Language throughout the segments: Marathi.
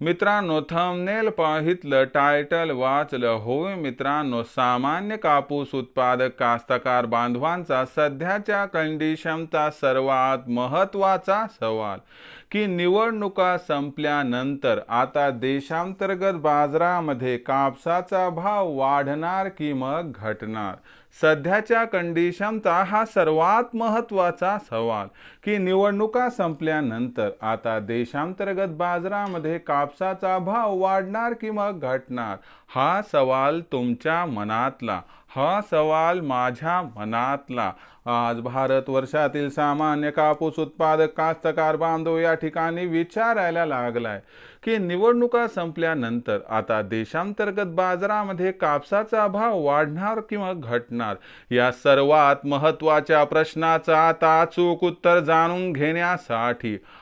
मित्रांनो थंबनेल पाहितलं टायटल वाचलं. होय मित्रांनो सामान्य कापूस उत्पादक कास्तकार बांधवांचा सध्याच्या कंडिशनचा सर्वात महत्त्वाचा सवाल. की निवडणुका संपल्यानंतर आता देशांतर्गत बाजारामध्ये कापसाचा भाव वाढणार की मग घटणार? सध्याच्या कंडिशनचा हा सर्वात महत्त्वाचा सवाल. की निवडणुका संपल्यानंतर आता देशांतर्गत बाजारामध्ये कापसाचा भाव वाढणार किंवा घटणार? हा सवाल तुमच्या मनातला. हा सवाल माझ्या मनातला. आज भारतवर्षातील सामान्य कापूस उत्पादक कास्तकार बांधव या ठिकाणी विचारायला लागलाय की निवडणुका संपल्यानंतर आता देशांतर्गत बाजारामध्ये कापसाचा भाव वाढणार किंवा घटणार? या सर्वात महत्त्वाच्या प्रश्नाचं आता अचूक उत्तर जाणून घेण्यासाठी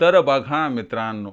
तर बघा मित्रांनो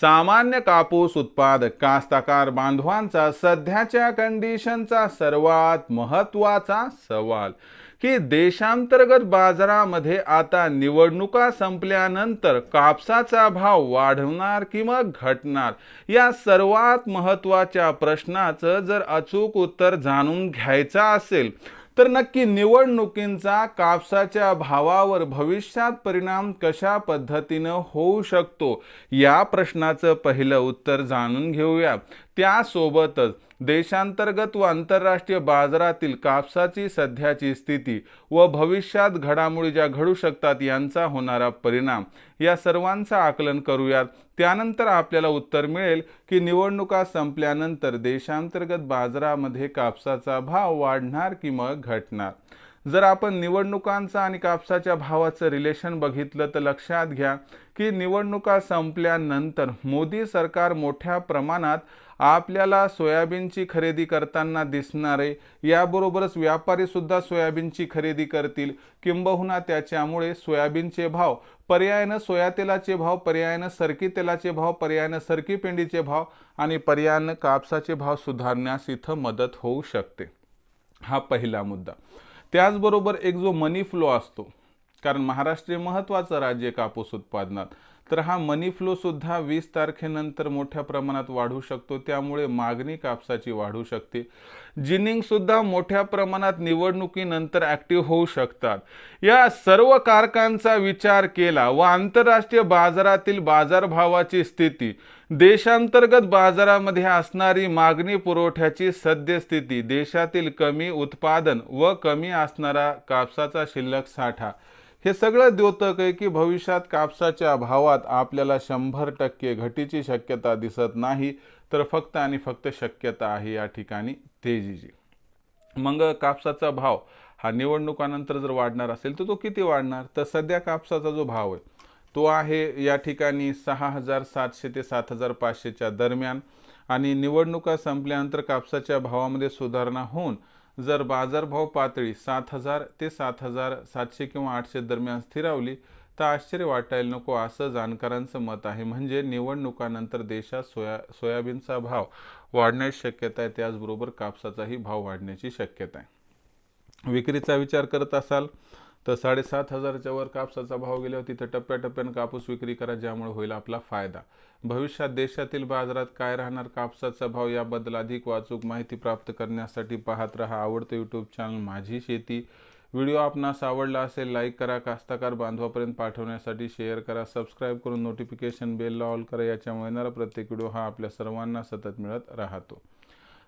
सामान्य कापूस उत्पादक कास्तकार बांधवांचा सध्याच्या कंडिशनचा सर्वात महत्त्वाचा सवाल की देशांतर्गत बाजारामध्ये आता निवडणुका संपल्यानंतर कापसाचा भाव वाढणार किंवा मग घटणार या सर्वात महत्त्वाच्या प्रश्नाचं जर अचूक उत्तर जाणून घ्यायचं असेल तर नक्की निवडणुकींचा कापसाच्या भावावर भविष्यात परिणाम कशा पद्धतीनं होऊ शकतो? या प्रश्नाचं पहिलं उत्तर जाणून घेऊया. त्यासोबतच देशांतर्गत व आंतरराष्ट्रीय बाजारातील कापसाची सध्याची स्थिती व भविष्यात घडामोडी ज्या घडू शकतात यांचा होणारा परिणाम या सर्वांचं आकलन करूयात. त्यानंतर आपल्याला उत्तर मिळेल की निवडणुका संपल्यानंतर देशांतर्गत बाजारामध्ये कापसाचा भाव वाढणार किंवा घटणार? जर आपण निवडणुकांचं आणि कापसाच्या भावाचं रिलेशन बघितलं तर लक्षात घ्या की निवडणुका संपल्यानंतर मोदी सरकार मोठ्या प्रमाणात आपल्याला सोयाबीनची खरेदी करताना दिसणारे याबरोबरच व्यापारीसुद्धा सोयाबीनची खरेदी करतील. किंबहुना त्याच्यामुळे सोयाबीनचे भाव पर्यायानं सोया तेलाचे भाव पर्यायानं सरकी तेलाचे भाव पर्यायानं सरकी पेंडीचे भाव आणि पर्यायानं कापसाचे भाव सुधारण्यास इथं मदत होऊ शकते. हा पहिला मुद्दा. त्याचबरोबर एक जो मनी फ्लो असतो कारण महाराष्ट्र हे महत्त्वाचं राज्य कापूस उत्पादनात. तर हा मनी फ्लो सुद्धा वीस तारखेनंतर मोठ्या प्रमाणात वाढू शकतो. त्यामुळे मागणी कापसाची वाढू शकते. जिनिंग सुद्धा मोठ्या प्रमाणात निवडणुकीनंतर ऍक्टिव्ह होऊ शकतात. या सर्व कारकांचा विचार केला व आंतरराष्ट्रीय बाजारातील बाजारभावाची स्थिती देशांतर्गत बाजारामध्ये असणारी मागणी पुरवठ्याची सद्यस्थिती देशातील कमी उत्पादन व कमी असणारा कापसाचा शिल्लक साठा हे सगळं द्योतक आहे की भविष्यात कापसाच्या भावात आपल्याला शंभर टक्के घटीची शक्यता दिसत नाही तर फक्त आणि फक्त शक्यता आहे या ठिकाणी तेजीची. मग कापसाचा भाव हा निवडणुकानंतर जर वाढणार असेल तर तो किती वाढणार? तर सध्या कापसाचा जो भाव आहे तो आहे या ठिकाणी सहा हजार सातशे ते सात हजार पाचशेच्या दरम्यान आणि निवडणुका संपल्यानंतर कापसाच्या भावामध्ये सुधारणा होऊन जर बाजारभाव पातळी सात हजार ते सात हजार सातशे किंवा आठशे दरम्यान स्थिरावली तर आश्चर्य वाटायला नको असं जाणकारांचं मत आहे. म्हणजे निवडणुकानंतर देशात सोया सोयाबीनचा भाव वाढण्याची शक्यता आहे त्याचबरोबर कापसाचाही भाव वाढण्याची शक्यता आहे. विक्रीचा विचार करत असाल तर साडेसात हजारच्या वर कापसाचा भाव गेल्यावर तिथं टप्प्याटप्प्यानं कापूस विक्री करा ज्यामुळे होईल आपला फायदा. भविष्यात देशातील बाजारात काय राहणार कापसाचा भाव याबद्दल अधिक वाचूक माहिती प्राप्त करण्यासाठी पाहत रहा आवडतं यूट्यूब चॅनल माझी शेती. व्हिडिओ आपणास आवडला असेल लाईक करा कास्तकार बांधवापर्यंत पाठवण्यासाठी शेअर करा सबस्क्राईब करून नोटिफिकेशन बेलला ऑल करा याच्यामुळे येणारा प्रत्येक व्हिडिओ हा आपल्या सर्वांना सतत मिळत राहतो.